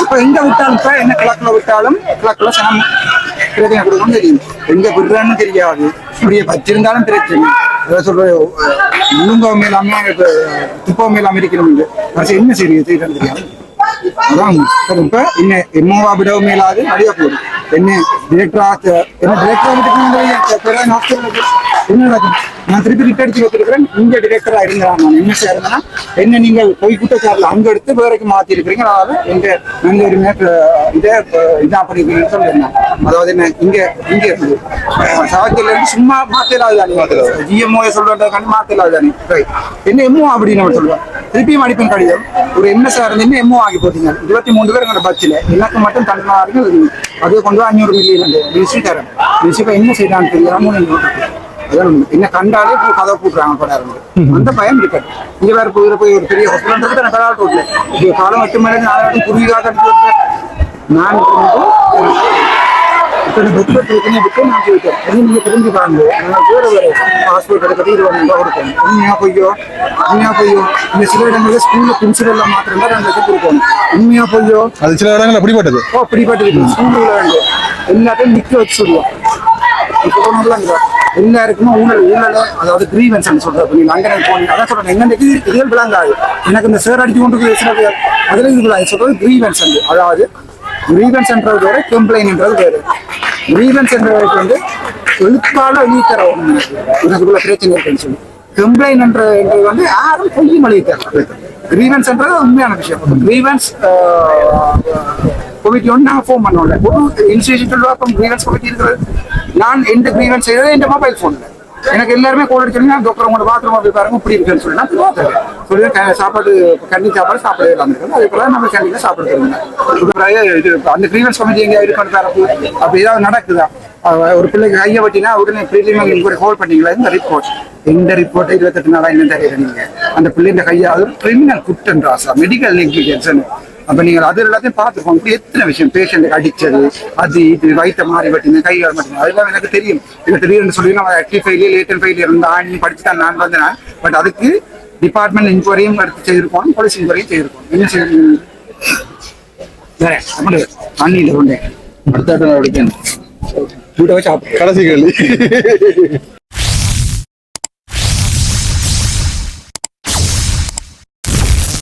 Speaker 1: இப்ப எங்க விட்டாலும் என்ன கிழக்குல விட்டாலும் கிழக்குல சனம் பிரச்சனை கொடுக்கணும் தெரியும் எங்க விடுறான்னு தெரியாது. இப்படியே வச்சிருந்தாலும் பிரச்சனை. அதான் சொல்ற முழுங்கவும் இல்லாம துப்பவும் இல்லாம இருக்கணும் அரசு என்ன செய்யுங்க செய்யறது தெரியாது. அதான் இப்ப என்ன எம்மோவா விடவும் இல்லாது நிறைய போகுது. என்ன டிரெக்டர் என்ன டிரெக்டர் ஹாஸ்பிட்டலுக்கு என்ன நான் திருப்பி ரிட் அடிச்சு வச்சிருக்கிறேன் இங்க டிரெக்டரா இருந்தா நான் என்ன செய்யறேன்னா என்ன நீங்கள் போய் குற்றச்சாட்டுல அங்க எடுத்து வேறைக்கு மாத்தி இருக்கிறீங்க அதாவது எங்க நல்ல ஒரு இதே இதான் பண்ணிருக்கீங்கன்னு சொல்லியிருந்தேன் அதாவது என்ன இங்க இங்க இருந்து சாத்தியில இருந்து சும்மா மாத்தலாது தானே ஜிஎம்ஓ சொல்றது கண்டு மாத்தலாது தானே ரைட் என்ன எம்ஓ அப்படின்னு நம்ம சொல்லுவோம் திருப்பியும் அடிப்பேன் கடிதம் ஒரு எம்எஸ்ஆர் இருந்து என்ன எம்ஓ ஆகி போட்டீங்க இருபத்தி மூணு பேர் எங்களோட பட்ஜெட்ல எல்லாருக்கும் மட்டும் தண்டனார்கள் அது கொண்டு போய் அஞ்சூறு மில்லியன் டிசி தரேன் டிசி என்ன செய்யறான்னு தெரியாம அதான். என்ன கண்டாலே இப்போ கதை கூட்டுறாங்க படம் அந்த பயம் இருக்காது இங்க வேற போய் போய் ஒரு பெரிய ஹாஸ்பிட்டல் நான் கடவுள் ரோட்ல காலம் எட்டு மணி நாலு குருவிகா கட்டி நான் புக்கு பிரச்சனை நான் போயிட்டேன் என்ன நீங்க தெரிஞ்சு பாருங்க நான் வேற வேற பாஸ்போர்ட் எடுக்கிறது இருபது ரூபா கொடுப்பேன் உண்மையா பொய்யோ? உண்மையா பொய்யோ? இந்த சில இடங்கள்ல ஸ்கூல்ல பிரின்சிபல்ல மாத்திரம் தான் ரெண்டு லட்சம் கொடுக்கணும். உண்மையா பொய்யோ?
Speaker 3: அது சில இடங்கள் அப்படிப்பட்டது.
Speaker 1: ஓ பிடிப்பட்டு ஸ்கூல்ல வேண்டு எல்லாத்தையும் நிக்க வச்சு சொல்லுவோம் இப்போ ஒண்ணுமில்லைங்க. எல்லாருக்குமே ஊழல் ஊழல் அதாவது கிரீவன்ஸ் சொல்றது நீங்க அங்கே போனீங்க அதான் சொல்றேன். இது இதுகள் விளங்காது எனக்கு இந்த சேர் அடிச்சு கொண்டு பேர் அதுல இது சொல்றது கிரீவன்ஸ் அதாவது கிரீவன்ஸ்ன்றது வேற கம்ப்ளைண்ட்ன்றது வேறு. கிரீவன்ஸ் என்றதுக்கு வந்து எழுத்தால எழுதி தர ஒண்ணு எனக்குள்ள பிரச்சனை இருக்குன்னு சொல்லி. கம்ப்ளைண்ட்ன்றது வந்து யாரும் பொய்யும் எழுதி தர கிரீவன்ஸ்ன்றது உண்மையான விஷயம். கிரீவன்ஸ் கமிட்டி ஒன்று நாங்கள் ஃபோன் பண்ணோம்ல. ஒரு இன்ஸ்டியூஷன் அப்போ கிரீவன்ஸ் கமிட்டி இருக்கிறது. நான் எந்த கிரீவன்ஸ் செய்யறது எந்த மொபைல் ஃபோனில் எனக்கு எல்லாருமே கோல் அடிச்சோன்னா டாக்டர் உங்களோட பாத்ரூம் போய் பாருங்க இப்படி இருக்குன்னு சொல்லி நான் சொல்லி சாப்பாடு கண்ணி சாப்பாடு சாப்பிடவே இல்லாமல் அதே போல நம்ம கேண்டீன்ல சாப்பிட்டு தருங்க இது அந்த கிரீவன்ஸ் கமிட்டி இது இருக்கான்னு பாருங்க அப்படி ஏதாவது நடக்குதா? ஒரு பிள்ளைக்கு கையை வட்டினா உடனே ப்ரீலிமினரி இன்கொயரி ஹோல் பண்ணீங்களா? இந்த ரிப்போர்ட் எந்த ரிப்போர்ட் இருபத்தெட்டு நாளா என்ன தெரியல நீங்க. அந்த பிள்ளைங்க கையாவது கிரிமினல் குற்றம் ராசா மெடிக்கல் நெக்லிஜென்ஸ் அப்ப நீங்கள் அது எல்லாத்தையும் பார்த்துருக்கோம் இப்படி எத்தனை விஷயம்? பேஷண்ட் அடிச்சது அது இது வயிற்ற மாறி வட்டிங்க கை கால் மாட்டீங்க அதெல்லாம் எனக்கு தெரியும். எனக்கு தெரியும்னு சொல்லி நான் ஆக்டிவ் ஃபெயிலியர் லேட்டன் ஃபெயிலியர் இருந்தா ஆணி படிச்சு தான் நான் வந்தேன். பட் அதுக்கு டிபார்ட்மெண்ட் இன்கொயரியும் எடுத்து செய்திருக்கோம் போலீஸ் இன்கொயரியும் செய்திருக்கோம் என்ன செய்யணும் வேற அப்படி தண்ணியில் கொண்டேன்
Speaker 2: அடுத்த நடவடிக்கை
Speaker 1: வீட்டை வச்சு
Speaker 3: கடைசி கேள்வி.